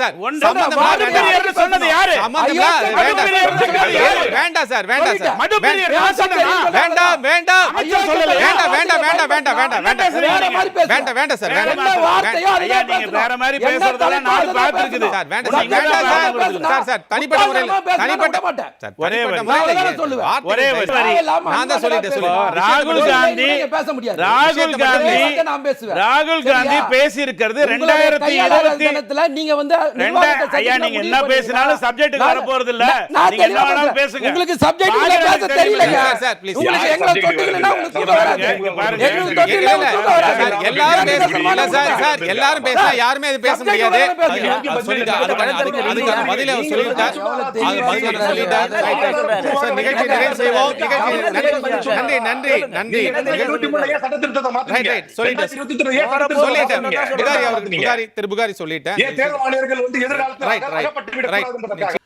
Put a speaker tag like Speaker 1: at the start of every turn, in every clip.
Speaker 1: Sir வேண்டாம்.
Speaker 2: சொன்னது யாரு?
Speaker 1: வேண்டாம். வேண்டாம் சார் வேண்டாம்? வேண்டாம் வேண்டாம்? வேண்டாம் வேண்டாம் வேண்டாம் வேண்டாம் வேண்டாம் வேண்டாம். வேண்டாம் வேண்டாம் சார் வேண்டாம்.
Speaker 2: வேற மாதிரி
Speaker 1: சார் வேண்டாம்
Speaker 3: பேசணும்.
Speaker 1: சார் வேண்டாம் சார். சார் சார் தனிப்பட்ட முறையில் தனிப்பட்ட. சார்
Speaker 2: ஒரே ஒரே
Speaker 1: நான் தான் சொல்லிட்டேன். சொல்லிட்டேன்.
Speaker 2: ராகுல் காந்தி
Speaker 3: பேச முடியாது.
Speaker 2: ராகுல் காந்தி
Speaker 3: நான் பேசுவேன்.
Speaker 2: ராகுல் காந்தி? பேசி இருக்கிறது
Speaker 3: உங்களுடைய
Speaker 2: ரெண்டாயிரத்தி
Speaker 3: கையாளாத
Speaker 2: இருபத்தி
Speaker 3: தினத்துல நீங்க வந்து
Speaker 2: ஐயா, நீங்க என்ன? பேசினாலும்
Speaker 3: நான்
Speaker 2: வர போறது இல்ல. நீங்க என்ன வேணாலும். பேசுங்க.
Speaker 3: உங்களுக்கு சப்ஜெக்ட்
Speaker 2: பாக்குறது
Speaker 3: பேச தெரியலங்க
Speaker 1: சார்.
Speaker 3: உங்களுக்கு எங்களை தொட்டிங்கன்னா? உங்களுக்கு தூக்கம் வராது. எங்களுக்கு
Speaker 1: இல்ல,
Speaker 3: தொட்டிங்கன்னா
Speaker 1: இல்ல,
Speaker 3: தூக்கம் வராது.
Speaker 1: எல்லாரும் பேச
Speaker 3: யாருக்கு
Speaker 1: இல்ல சார் சார் எல்லாரும் பேசினா யாருமே அது பேச முடியாது. அதுக்கான- பதிலை அவர் சொல்லிட்டார். அது பதிலை சொல்லிட்டார். சார், நிகழ்ச்சி நிறைவு செய்வோம். நிகழ்ச்சி நன்றி நன்றி நன்றி ரைட் ரைட் சொல்லிட்டேன் சொல்லிட்டேன் புகாரி அவருக்கு புகாரி திரு புகாரி சொல்லிட்டேன்
Speaker 4: ஆணையர்கள் வந்து எதிர்காலத்தில்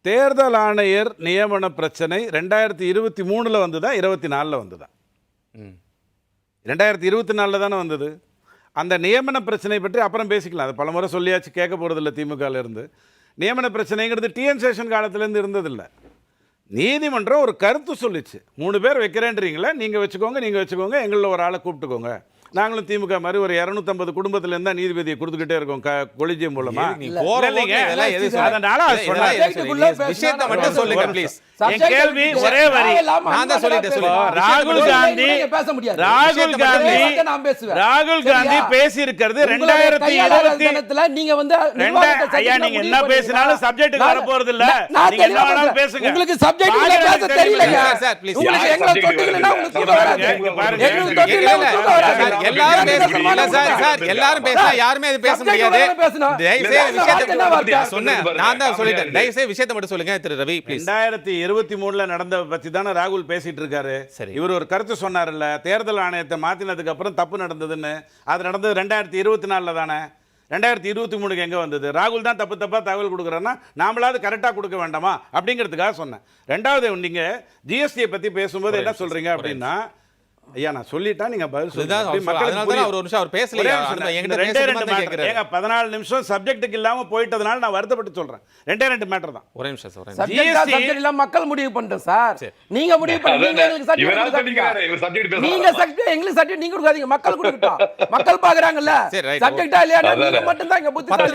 Speaker 2: தேர்தல் ஆணையர் நியமன பிரச்சனை ரெண்டாயிரத்தி இருபத்தி மூணுல வந்ததா? இருபத்தி நாலுல வந்ததா?
Speaker 1: ம்.
Speaker 2: ரெண்டாயிரத்தி இருபத்தி நாலில் தானே வந்தது. அந்த நியமன பிரச்சனை பற்றி அப்புறம் பேசிக்கலாம். அது பலமுறை சொல்லியாச்சு கேட்க போகிறதில்ல திமுகல இருந்து. நியமன பிரச்சனைங்கிறது டிஎன் சேஷன் காலத்துலேருந்து இருந்ததில்லை. நீதிமன்றம் ஒரு கருத்து சொல்லிச்சு. மூணு பேர் வைக்கிறேன்றீங்களா நீங்கள் வச்சுக்கோங்க நீங்கள் வச்சுக்கோங்க எங்களில் ஒரு ஆளை கூப்பிட்டுக்கோங்க. நாங்களும் திமுக மாதிரி ஒரு இரநூத்தம்பது குடும்பத்துலேருந்து தான் நீதிபதியை கொடுத்துக்கிட்டே இருக்கோம் கொலிஜியம் மூலமா
Speaker 1: விஷயத்தை மட்டும் சொல்லுங்க ப்ளீஸ்
Speaker 2: என் கேள்வி ஒரே வரி.
Speaker 1: நான் தான் சொல்லிட்டேன், சொல்லுங்க.
Speaker 2: ராகுல் காந்தி
Speaker 3: பேச முடியாது.
Speaker 2: ராகுல்
Speaker 1: விஷயத்தை
Speaker 2: காந்தி
Speaker 3: பேசுறத நான் பேசுவேன்.
Speaker 2: ராகுல்
Speaker 3: சரியா?
Speaker 2: காந்தி பேசி இருக்கிறது
Speaker 3: உங்களுடைய
Speaker 2: ரெண்டாயிரத்தி
Speaker 3: கையாளாத
Speaker 2: இருபத்தி
Speaker 3: தினத்துல நீங்க வந்து
Speaker 2: ஐயா நீங்க என்ன? பேசினாலும் சப்ஜெக்ட்டுக்கு வர போறது இல்ல நீங்க என்ன வேணாலும். பேசுங்க
Speaker 3: உங்களுக்கு சப்ஜெக்ட் பேச
Speaker 1: சார்.
Speaker 3: உங்களுக்கு எங்களை தொட்டிங்கன்னா? உங்களுக்கு தூக்கம்
Speaker 2: பாருங்க.
Speaker 3: எங்களுக்கு தொட்டிங்கன்னா வராது.
Speaker 1: எல்லாரும் பேச இல்ல சார் சார் எல்லாரும் பேசினா யாருமே அது பேச முடியாது.
Speaker 3: பேசணும்.
Speaker 1: விஷயத்தை? நான் சொன்னேன். நான் தான் சொல்லிட்டேன். தயவு செய்து விஷயத்தை மட்டும் சொல்லுங்க திரு ரவி ப்ளீஸ்
Speaker 2: ரெண்டாயிரத்தி இருபத்தி மூணுல நடந்த பத்தி தானே ராகுல் பேசிட்டு இருக்காரு.
Speaker 1: சரி.
Speaker 2: இவர் ஒரு கருத்து சொன்னார்ல தேர்தல் ஆணையத்தை மாத்தினதுக்கு அப்புறம் தப்பு நடந்ததுன்னு. அது நடந்தது ரெண்டாயிரத்தி இருபத்தி நாலுல தானே. ரெண்டாயிரத்தி இருபத்தி மூணுக்கு எங்கே வந்தது? ராகுல் தான் தப்பு தப்பாக தகவல் கொடுக்குறேன்னா நாமளாவது கரெக்டாக கொடுக்க வேண்டாமா? அப்படிங்கிறதுக்காக சொன்னேன். ரெண்டாவது நீங்கள் ஜிஎஸ்டியை பற்றி பேசும்போது என்ன சொல்கிறீங்க அப்படின்னா ஐயா நான் சொல்லிட்டா நீங்கள் பதில் சொல்லுங்க.
Speaker 1: அவர் ஒரு நிமிஷம் அவர் பேசலையா.
Speaker 2: ரெண்டே ரெண்டு மேட்டர் ஏங்க பதினாலு நிமிஷம் சப்ஜெக்ட்டுக்கு இல்லாமல் போயிட்டதுனால நான் வருத்தப்பட்டு சொல்கிறேன் ரெண்டே ரெண்டு மேட்டர் தான்.
Speaker 1: ஒரே நிமிஷம் சார் ஒரே நிமிஷம்.
Speaker 3: Subject ஆ,
Speaker 2: GST
Speaker 3: subject இல்ல, மக்கள் முடிவு பண்ணிட்டோம் சார். நீங்க முடிவு பண்ணி நீங்க
Speaker 4: அதான்
Speaker 3: எங்களுக்கு
Speaker 4: பேசுறாரு.
Speaker 3: நீங்க எங்களுக்கு நீங்க கொடுக்காதீங்க மக்கள் கொடுக்கட்டும். மக்கள் பாக்குறாங்கல்ல. சப்ஜெக்டா இல்லையா நீங்க. மட்டும் தான் இங்க புத்தி
Speaker 1: பத்து?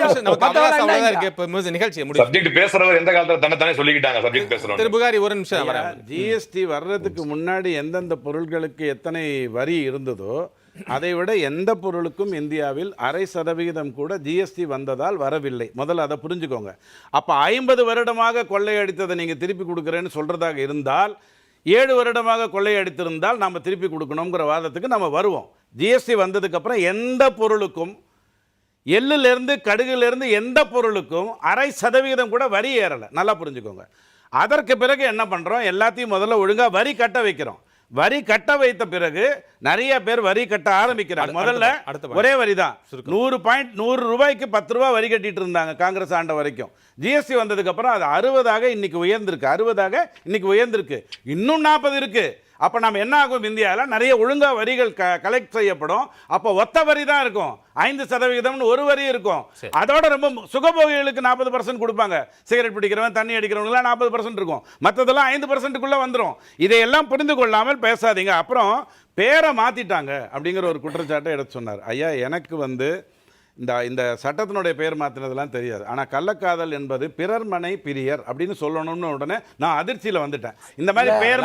Speaker 1: இருக்கு. இப்போ நிகழ்ச்சி முடியும்
Speaker 4: சப்ஜெக்ட் பேசுறவர் எந்த காலத்துல தன்னை தானே சொல்லிக்கிட்டாங்க சப்ஜெக்ட் பேசுறோம்
Speaker 1: திரு புகாரி ஒரு நிமிஷம்
Speaker 2: ஜிஎஸ்டி வர்றதுக்கு முன்னாடி எந்தெந்த பொருட்களுக்கு எத்தனை வரி இருந்ததோ அதை விட எந்த பொருளுக்கும் இந்தியாவில் அரை சதவிகிதம் கூட ஜிஎஸ்டி வந்ததால் வரவில்லை. முதல்ல அதை புரிஞ்சுக்கோங்க. அப்போ ஐம்பது வருடமாக கொள்ளையடித்ததை நீங்கள் திருப்பி கொடுக்குறேன்னு சொல்கிறதாக இருந்தால் ஏழு வருடமாக கொள்ளையடித்திருந்தால் நம்ம திருப்பி கொடுக்கணுங்கிற வாதத்துக்கு நம்ம வருவோம். ஜிஎஸ்டி வந்ததுக்கப்புறம் எந்த பொருளுக்கும் எள்ளுலேருந்து கடுகுலேருந்து எந்த பொருளுக்கும் அரை சதவிகிதம் கூட வரி ஏறலை. நல்லா புரிஞ்சுக்கோங்க. அதற்கு பிறகு என்ன பண்ணுறோம் எல்லாத்தையும் முதல்ல ஒழுங்காக வரி கட்ட வைக்கிறோம். வரி கட்ட வைத்த பிறகு நிறைய பேர் வரி கட்ட ஆரம்பிக்கிறாங்க. முதல்ல. ஒரே வரி தான் நூறு பாயிண்ட் நூறு ரூபாய்க்கு பத்து ரூபா வரி கட்டிட்டு இருந்தாங்க காங்கிரஸ் ஆண்ட வரைக்கும். ஜிஎஸ்டி வந்ததுக்கு அப்புறம் அது அறுபதாக இன்னைக்கு உயர்ந்திருக்கு. அறுபதாக இன்னைக்கு உயர்ந்திருக்கு. இன்னும் நாற்பது இருக்கு. அப்போ நம்ம என்ன ஆகும் இந்தியாவில் நிறைய ஒழுங்கா வரிகள் க கலெக்ட் செய்யப்படும். அப்போ ஒத்த வரி தான் இருக்கும். ஐந்து சதவிகிதம்னு ஒரு வரி இருக்கும். அதோட ரொம்ப சுகபோகிகளுக்கு நாற்பது பர்சன்ட் கொடுப்பாங்க. சிகரெட் பிடிக்கிறவன் தண்ணி அடிக்கிறவங்களாம் நாற்பது பர்சன்ட் இருக்கும். மற்றதெல்லாம் ஐந்து பர்சன்ட்டுக்குள்ளே வந்துடும் இதையெல்லாம் புரிந்து கொள்ளாமல் பேசாதீங்க. அப்புறம் பேரை மாற்றிட்டாங்க அப்படிங்கிற ஒரு குற்றச்சாட்டை எடுத்து சொன்னார். ஐயா எனக்கு வந்து இந்த இந்த சட்டத்தினுடைய பெயர் மாற்றினதெல்லாம் தெரியாது. ஆனால் கள்ளக்காதல் என்பது பிறர் மனை பிரியர் அப்படின்னு சொல்லணும்னு உடனே நான் அதிர்ச்சியில் வந்துட்டேன். இந்த மாதிரி பெயர்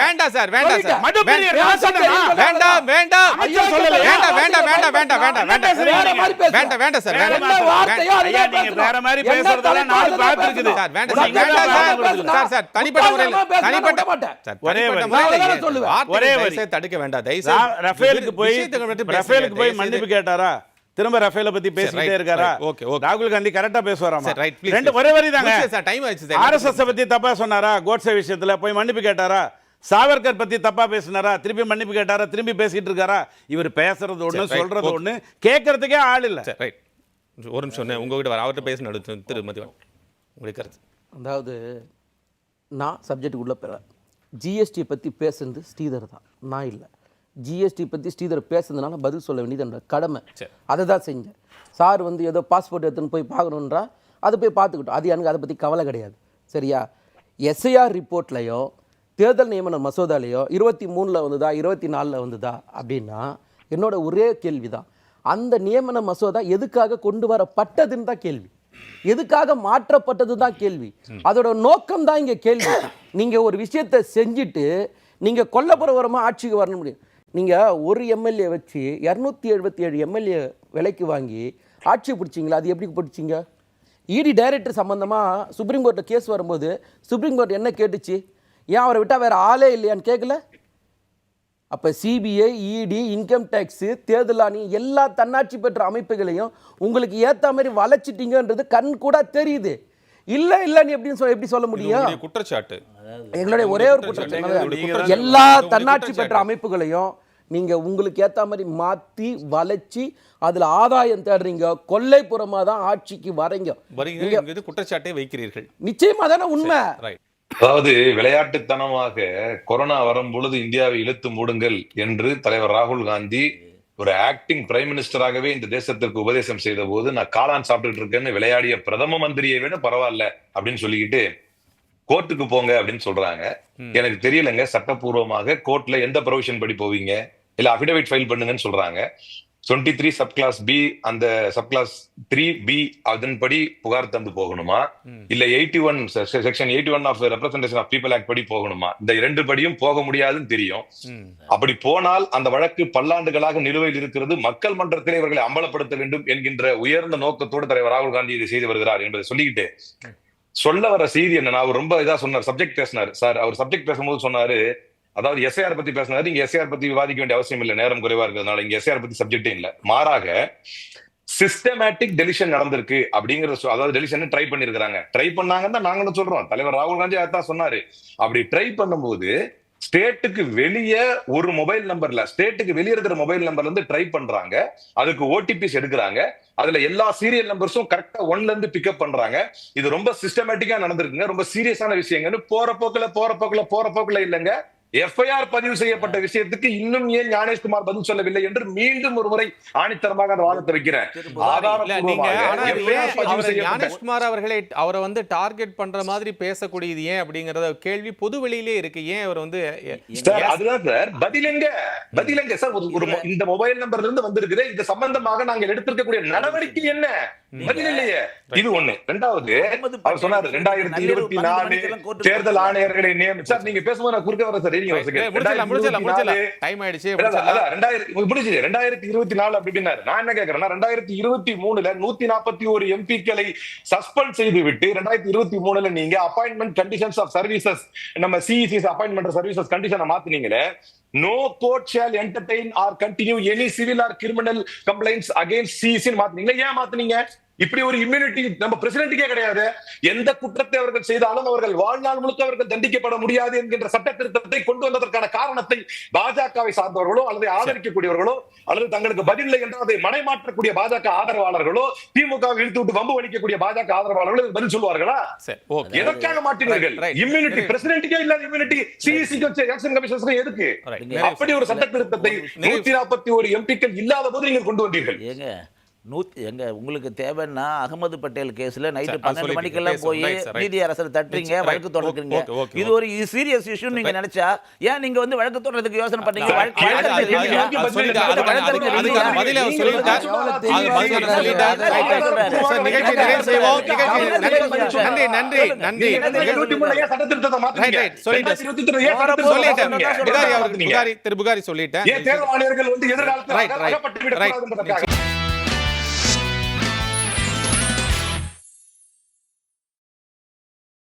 Speaker 1: வேண்டாம் சார். வேண்டாம் வேண்டாம். வேண்டாம். வேண்டாம்? வேண்டாம் சார். வேண்டாம்? வேண்டாம் வேண்டாம்? வேண்டாம் வேண்டாம் வேண்டாம். வேண்டாம் வேண்டாம் வேண்டாம்
Speaker 3: வேற மாதிரி பேசுங்க.
Speaker 1: வேண்டாம். வேண்டாம் சார்
Speaker 2: வேற மாதிரி
Speaker 3: என்ன
Speaker 1: சார் வேண்டாம். Sir sir. சார் தனிப்பட்ட முறையில் தனிப்பட்ட
Speaker 3: மாட்டேன்.
Speaker 2: ஒரே வரி.
Speaker 3: சொல்லுவேன்.
Speaker 2: ஒரே வரி.
Speaker 1: தடுக்க வேண்டாம் தயவு
Speaker 2: ரஃபேலுக்கு போய். ரஃபேலுக்கு போய். மன்னிப்பு கேட்டாரா திரும்ப ரஃபேல பத்தி பேசிட்டே இருக்காரா.
Speaker 1: Okay, okay.
Speaker 2: ராகுல் காந்தி கரெக்டா பேசுவாராமா
Speaker 1: please,
Speaker 2: ரெண்டு. ஒரே வரி தாங்க
Speaker 1: சார், time ஆயிடுச்சு சார்.
Speaker 2: ஆர்எஸ்எஸ் பத்தி தப்பா சொன்னாரா கோட்சே விஷயத்துல போய் மன்னிப்பு கேட்டாரா சாவர்கர் பத்தி தப்பா பேசினாரா திருப்பி மன்னிப்பு கேட்டாரா திரும்பி பேசிட்டு இருக்காரா இவர் பேசுறது ஒண்ணு சொல்றது. ஒண்ணு கேட்கறதுக்கே ஆள் இல்ல
Speaker 1: சரி ரைட் ஒரு நிமிஷம் உங்ககிட்ட வர அவர்கிட்ட பேச நடுத்து திரு மதிவன் உங்களுடைய கருத்து.
Speaker 3: அதாவது நான் சப்ஜெக்ட் உள்ள போகிறேன் ஜிஎஸ்டி பற்றி பேசுனது ஸ்ரீதர் தான். நான் இல்லை. ஜிஎஸ்டி பற்றி ஸ்ரீதர் பேசுனதுனால பதில் சொல்ல வேண்டியது என்னோட கடமை. அதை தான் செஞ்சேன். சார் வந்து ஏதோ பாஸ்போர்ட் எடுத்துன்னு போய் பார்க்கணுன்றா அதை போய் பார்த்துக்கிட்டோம். அது எனக்கு அதை பற்றி கவலை கிடையாது. சரியா? எஸ்ஐஆர் ரிப்போர்ட்லையோ தேர்தல் நியமன மசோதாலேயோ இருபத்தி மூணில் வந்ததா இருபத்தி நாலில் வந்ததா அப்படின்னா என்னோட ஒரே கேள்வி தான் அந்த நியமன மசோதா எதுக்காக கொண்டு வரப்பட்டதுன்னு தான் கேள்வி. எதுக்காக மாற்றப்பட்டது தான் கேள்வி. அதோட நோக்கம் தான் இங்கே கேள்வி. நீங்கள் ஒரு விஷயத்தை செஞ்சுட்டு நீங்கள் கொல்லப்புறவரமாக ஆட்சிக்கு வரணும் முடியும். நீங்கள் ஒரு எம்எல்ஏ வச்சு இரநூத்தி எழுபத்தி ஏழு எம்எல்ஏ விலைக்கு வாங்கி ஆட்சி பிடிச்சிங்களா? அது எப்படி பிடிச்சிங்க? இடி டைரக்டர் சம்மந்தமாக சுப்ரீம் கோர்ட்டில் கேஸ் வரும்போது சுப்ரீம் கோர்ட் என்ன கேட்டுச்சு? ஏன் அவரை விட்டால் வேறு ஆளே இல்லையான்னு கேட்கல அப்போ சிபிஐ இடி இன்கம் டேக்ஸு தேர்தல் ஆணையம் எல்லா தன்னாட்சி பெற்ற அமைப்புகளையும் உங்களுக்கு ஏற்ற மாதிரி வளைச்சிட்டீங்கன்றது கண் கூட தெரியுது. இல்லை இல்லைன்னு எப்படின்னு சொல்ல எப்படி சொல்ல முடியும்?
Speaker 1: குற்றச்சாட்டு.
Speaker 3: எங்களுடைய ஒரே ஒரு
Speaker 1: குற்றச்சாட்டு.
Speaker 3: எல்லா தன்னாட்சி பெற்ற. அமைப்புகளையும் நீங்க உங்களுக்கு ஏத்த மாதிரி மாத்தி வளைச்சி அதுல ஆதாயம் தேடுறீங்க. கொல்லைப்புறமா தான் ஆட்சிக்கு வரீங்க.
Speaker 1: குற்றச்சாட்டை வைக்கிறீர்கள்.
Speaker 3: நிச்சயமா தானே உண்மை?
Speaker 4: அதாவது விளையாட்டுத்தனமாக கொரோனா வரும் பொழுது இந்தியாவை இழுத்து மூடுங்கள் என்று தலைவர் ராகுல் காந்தி ஒரு ஆக்டிங் பிரைம் மினிஸ்டராகவே இந்த தேசத்திற்கு உபதேசம் செய்த போது நான் காளான் சாப்பிட்டுட்டு இருக்கேன்னு விளையாடிய பிரதம மந்திரியை விட பரவாயில்ல அப்படின்னு சொல்லிக்கிட்டு கோர்ட்டுக்கு போங்க அப்படின்னு சொல்றாங்க. எனக்கு தெரியலங்க சட்டப்பூர்வமாக கோர்ட்ல எந்த ப்ரொவிஷன் படி போவீங்க? இல்ல அபிடவிட் ஃபைல் பண்ணுங்கன்னு சொல்றாங்க. Twenty three sub clause B அந்த சப் கிளாஸ் த்ரீ பி அதன்படி புகார் தந்து போகணுமா? இல்ல eighty one section eighty one of representation of people act படி போகணுமா? இந்த இரண்டு படியும் போக முடியாதுன்னு தெரியும். அப்படி போனால் அந்த வழக்கு பல்லாண்டுகளாக நிலுவையில் இருக்கிறது. மக்கள் மன்றத்திலே இவர்களை அம்பலப்படுத்த வேண்டும் என்கின்ற உயர்ந்த நோக்கத்தோடு தலைவர் ராகுல் காந்தி இதை செய்து வருகிறார் என்பதை சொல்லிக்கிட்டு சொல்ல வர செய்தி என்ன அவர் ரொம்ப இதா சொன்னார் சப்ஜெக்ட் பேசினார். சார் அவர் சப்ஜெக்ட் பேசும்போது சொன்னாரு அதாவது எஸ்ஐஆர் பத்தி பேசினாரு. இங்க எஸ்ஐஆர் பத்தி விவாதிக்க வேண்டிய அவசியம் இல்லை. நேரம் குறைவா இருக்கிறதுனால இங்க எஸ்ஐஆர் பத்தி சப்ஜெக்டே இல்ல. மாறாக சிஸ்டமேட்டிக் டெலிஷன் நடந்திருக்கு அப்படிங்கிற அதாவது டெலிஷன் ட்ரை பண்ணிருக்கிறாங்க. ட்ரை பண்ணாங்கன்னு தான் நாங்களும் சொல்றோம். தலைவர் ராகுல் காந்தி அதான் சொன்னாரு. அப்படி ட்ரை பண்ணும்போது ஸ்டேட்டுக்கு வெளியே ஒரு மொபைல் நம்பர்ல ஸ்டேட்டுக்கு வெளியே இருக்கிற மொபைல் நம்பர்ல இருந்து ட்ரை பண்றாங்க. அதுக்கு ஓடிபிஸ் எடுக்கிறாங்க. அதுல எல்லா சீரியல் நம்பர்ஸும் கரெக்டா ஒன்ல இருந்து பிக்கப் பண்றாங்க. இது ரொம்ப சிஸ்டமேட்டிக்கா நடந்திருக்குங்க. ரொம்ப சீரியஸான விஷயங்கன்னு போற போக்குல போற போக்குல போற போக்குல இல்லைங்க. எஃப்ஐஆர் பதிவு செய்யப்பட்ட விஷயத்துக்கு இன்னும் ஏன் ஞானேஷ்குமார் பதில் சொல்லவில்லை என்று மீண்டும் ஒரு முறை ஆணித்தரமாக அந்த வாதத்தை வைக்கிறேன்.
Speaker 1: ஞானேஷ்குமார் அவர்களை அவரை வந்து டார்கெட் பண்ற மாதிரி பேசக்கூடியது ஏன் அப்படிங்கறத கேள்வி பொது வெளியிலே இருக்கு. ஏன் அவர் வந்து
Speaker 4: அதுதான் சார் பதில் எங்க? பதில் எங்க? சார் ஒரு- இந்த மொபைல் நம்பர்ல இருந்து வந்திருக்குது. இது சம்பந்தமாக நாங்கள் எடுத்திருக்கக்கூடிய நடவடிக்கை என்ன? பதில் இல்லையே. இது ஒண்ணு. ரெண்டாவது அவர் சொன்னாரு ரெண்டாயிரத்தி இருபத்தி நாலு தேர்தல் ஆணையர்களை நியமி சார் நீங்க பேசும்போது நான் குறுக்க வர சார் இருங்க ஒரு second.
Speaker 1: முடிச்சல முடிச்சல முடிச்சல
Speaker 4: 2024
Speaker 1: டைம் ஆயிடுச்சு
Speaker 4: இல்ல, இல்ல,
Speaker 1: முடிச்சிடலாம்.
Speaker 4: அதான், ரெண்டாயிரத்தி இருபத்தி நாலு. நான் என்ன கேக்குறேன்னா ரெண்டாயிரத்தி இருபத்தி மூணுல நூத்தி நாற்பத்தி ஒரு எம்பிக்களை சஸ்பெண்ட் செய்து விட்டு ரெண்டாயிரத்தி இருபத்தி மூணுல நீங்க அப்பாயின்மெண்ட் கண்டிஷன்ஸ் ஆஃப் சர்வீசஸ் நம்ம சிஇசிஸ் அப்பாயின்மெண்ட் சர்வீசஸ் கண்டிஷனை மாத்துனீங்களே no court shall entertain or continue any civil or criminal complaints against CEC மாத்துனீங்களே ஏன் மாத்துனீங்க இப்படி ஒரு இம்யூனிட்டி நம்ம பிரசிடென்ட்டுக்கே கிடையாது. எந்த குற்றத்தை அவர்கள் செய்தாலும் அவர்கள் வாழ்நாள் முழுக்க அவர்கள் தண்டிக்கப்பட முடியாது என்கின்ற சட்ட திருத்தத்தை கொண்டு வந்ததற்கான காரணத்தை பாஜகவை சார்ந்தவர்களோ அல்லது ஆதரிக்கக்கூடியவர்களோ அல்லது தங்களுக்கு பதில் இல்லை என்று அதை மனைமாற்றக்கூடிய பாஜக ஆதரவாளர்களோ திமுக இழுத்து விட்டு வம்பு வலிக்கக்கூடிய பாஜக ஆதரவாளர்களோ பதில்
Speaker 1: ஓகே.
Speaker 4: எதற்காக
Speaker 1: right.
Speaker 4: இம்யூனிட்டி. பிரசிடென்ட்டுக்கே இல்லாத இம்யூனிட்டி சிஇசிக்கு எலெக்ஷன் கமிஷன்ஸ்க்கு எதுக்கு? அப்படி ஒரு சட்ட திருத்தத்தை. நூத்தி நாற்பத்தி ஒரு எம்பிக்கள் இல்லாத போது நீங்கள் கொண்டு வந்தீர்கள்.
Speaker 5: நூத்தி எங்க உங்களுக்கு தேவைன்னா அகமது பட்டேல் கேஸ்ல நைட்டு பன்னெண்டு மணிக்கெல்லாம். போய். நீதி அரசர் தட்டுறீங்க. வழக்கு தொடர்றீங்க இது. ஒரு சீரியஸ் இஷ்யூ நீங்க நினைச்சா ஏன் நீங்க வந்து வழக்கு தொடர்றதுக்கு யோசனை பண்ணீங்க
Speaker 1: திரு புகாரி சொல்லிட்டேன்